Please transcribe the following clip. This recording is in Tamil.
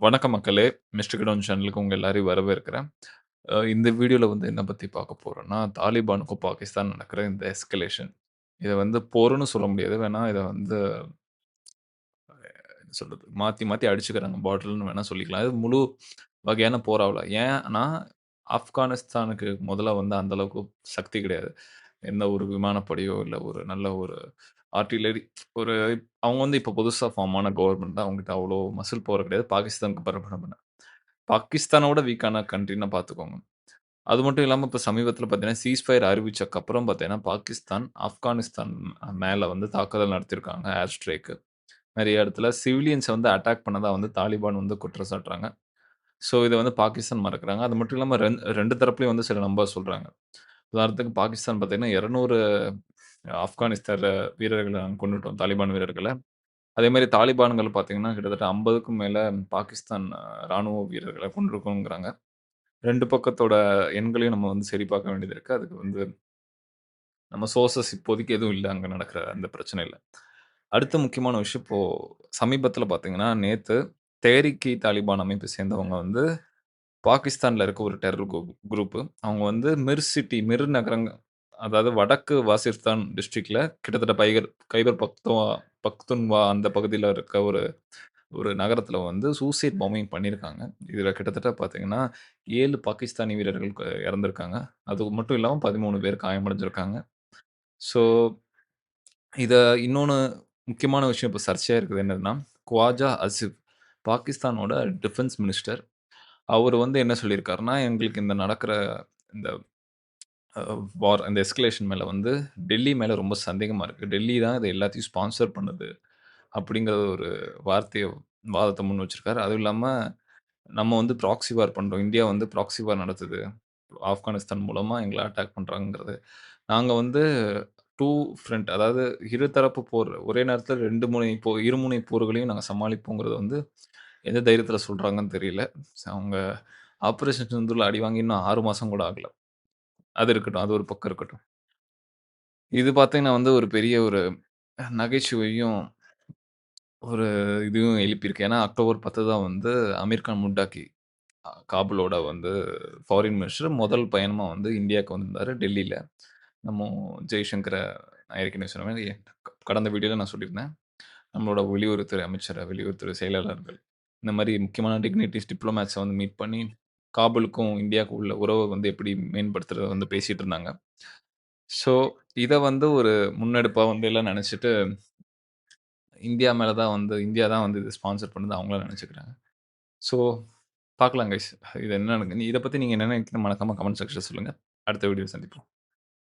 வணக்கம் மக்களே! மிஸ்டர் கிடோன் சேனலுக்கு உங்கள் எல்லாரையும் வரவேற்கிறேன். இந்த வீடியோவில் வந்து என்ன பற்றி பார்க்க போகிறோன்னா தாலிபானுக்கும் பாகிஸ்தான் நடக்கிற இந்த எஸ்கலேஷன். இதை வந்து போர்ன்னு சொல்ல முடியாது. வேணால் இதை வந்து என்ன சொல்கிறது மாற்றி மாற்றி அடிச்சுக்கிறாங்க பாட்டில்னு வேணால் சொல்லிக்கலாம். இது முழு வகையான போராவல. ஏன்னா, ஆப்கானிஸ்தானுக்கு முதல்ல வந்து அந்தளவுக்கு சக்தி கிடையாது. எந்த ஒரு விமானப்படையோ, இல்லை ஒரு நல்ல ஒரு ஆர்டிலரி ஒரு அவங்க வந்து இப்போ புதுசாக ஃபார்ம் ஆன கவர்மெண்ட் தான். அவங்ககிட்ட அவ்வளோ மசில் பவர் கிடையாது. பாகிஸ்தானுக்கு கம்பேர் பாகிஸ்தானோட வீக்கான கண்ட்ரின்னு பார்த்துக்கோங்க. அது மட்டும் இல்லாமல் இப்போ சமீபத்தில் பார்த்தீங்கன்னா, சீஸ்ஃபயர் அறிவிச்சக்கப்புறம் பார்த்தீங்கன்னா, பாகிஸ்தான் ஆப்கானிஸ்தான் மேலே வந்து தாக்குதல் நடத்தியிருக்காங்க. Air strike. நிறைய இடத்துல சிவிலியன்ஸை வந்து அட்டாக் பண்ணதாக வந்து தாலிபான் வந்து குற்றம் சாட்டுறாங்க. ஸோ இதை வந்து பாகிஸ்தான் மறக்கிறாங்க அது மட்டும் இல்லாமல் ரெண்டு ரெண்டு தரப்புலையும் வந்து சில நம்பர் சொல்கிறாங்க உதாரணத்துக்கு பாகிஸ்தான் பார்த்தீங்கன்னா, 200 ஆப்கானிஸ்தான் வீரர்கள நாங்க கொன்னுட்டோம். தாலிபான் வீரர்கள. அதேமாரி தாலிபான்கள் பார்த்தீங்கன்னா, கிட்டத்தட்ட 50க்கும் மேல பாகிஸ்தான் ராணுவ வீரர்கள கொன்றுருக்கோங்கிறாங்க. 2 பக்கத்தோட எண்களையும் நம்ம வந்து சரி பார்க்க வேண்டியது இருக்கு. அதுக்கு வந்து நம்ம சோர்சஸ் இப்போதைக்கு எதுவும் இல்ல. அங்க நடக்கிற அந்த பிரச்சனையில. அடுத்த முக்கியமான விஷயம் இப்போ சமீபத்தில பார்த்தீங்கன்னா, நேத்து தெஹ்ரிக்-இ தாலிபான் அமைப்பை சேர்ந்தவங்க வந்து பாகிஸ்தான்ல இருக்க ஒரு டெரர் குரூப் குரூப்பு அவங்க வந்து மிர் சிட்டி, மிர் நகரங்க அதாவது வடக்கு வாசிஸ்தான் டிஸ்ட்ரிக்ட்ல கிட்டத்தட்ட பைகர் கைபர் பக்துவா பக்துன்வா அந்த பகுதியில் இருக்க ஒரு ஒரு நகரத்தில் வந்து சூசைட் பாம்பிங் பண்ணியிருக்காங்க. இதில் கிட்டத்தட்ட பார்த்தீங்கன்னா, ஏழு பாகிஸ்தானி வீரர்கள் இறந்துருக்காங்க அது மட்டும் இல்லாமல் பதிமூணு பேர் காயமடைஞ்சிருக்காங்க. ஸோ இதை இன்னொன்று முக்கியமான விஷயம் இப்போ சர்ச்சையாக இருக்குது என்னதுன்னா, குவாஜா அசிஃப் பாகிஸ்தானோட டிஃபென்ஸ் மினிஸ்டர். அவரு வந்து என்ன சொல்லியிருக்காருன்னா, எங்களுக்கு இந்த நடக்கிற இந்த அ வார் இந்த எஸ்கலேஷன் மேல வந்து டெல்லி மேல ரொம்ப சந்தேகமா இருக்கு. டெல்லி தான் இதை எல்லாத்தையும் ஸ்பான்சர் பண்ணுது. அப்படிங்கிற ஒரு வார்த்தைய வாதத்த முன் வச்சிருக்காரு. அதுவும் இல்லாம நம்ம வந்து ப்ராக்ஸி வார் பண்றோம். இந்தியா வந்து ப்ராக்ஸி வார் நடத்துது. ஆப்கானிஸ்தான் மூலமா எங்கள அட்டாக் பண்றாங்கங்கிறது. நாங்க வந்து டூ ஃப்ரண்ட் அதாவது இருதரப்பு போர் ஒரே நேரத்தில் ரெண்டு முனை போ இருமுனை போர்களையும் நாங்கள் சமாளிப்போங்கிறது வந்து எந்த தைரியத்தில் சொல்கிறாங்கன்னு தெரியல. அவங்க ஆப்பரேஷன் சிந்தூர்ல அடி வாங்கி இன்னும் ஆறு மாதம் கூட ஆகலை அது இருக்கட்டும். அது ஒரு பக்கம் இருக்கட்டும். இது பார்த்தீங்கன்னா வந்து ஒரு பெரிய ஒரு நகைச்சுவையும், ஒரு இதுவும் எழுப்பியிருக்கு. ஏன்னா அக்டோபர் 10 தான் வந்து அமீர்கான் முண்டாக்கி முட்டாக்கி காபூலோட வந்து ஃபாரின் மினிஸ்டர் முதல் பயணமாக வந்து இந்தியாவுக்கு வந்திருந்தாரு டெல்லியில் நம்ம ஜெய்சங்கரை நான் ஏற்கனவே சொன்ன கடந்த வீடியோவில் நான் சொல்லியிருந்தேன். நம்மளோட வெளியுறவுத்துறை அமைச்சர், வெளியுறவுத்துறை செயலாளர்கள் இந்த மாதிரி முக்கியமான டிக்னிட்டிஸ் டிப்ளமேட்ஸை வந்து மீட் பண்ணி காபூலுக்கும் இந்தியாவுக்கும் உள்ள உறவை வந்து எப்படி மேம்படுத்துறத வந்து பேசிகிட்டு இருந்தாங்க. ஸோ இதை வந்து ஒரு முன்னெடுப்பாக வந்து எல்லாம் நினச்சிட்டு இந்தியா மேலே தான் வந்து இந்தியா தான் வந்து இது ஸ்பான்சர் பண்ணுது அவங்கள நினச்சிக்கிறாங்க ஸோ பார்க்கலாம் கைஸ். இது என்ன இதை பற்றி நீங்கள் என்ன நினைக்கிறீங்க மறக்காம கமெண்ட் செக்ஷன் சொல்லுங்கள் அடுத்த வீடியோ சந்திப்போம்.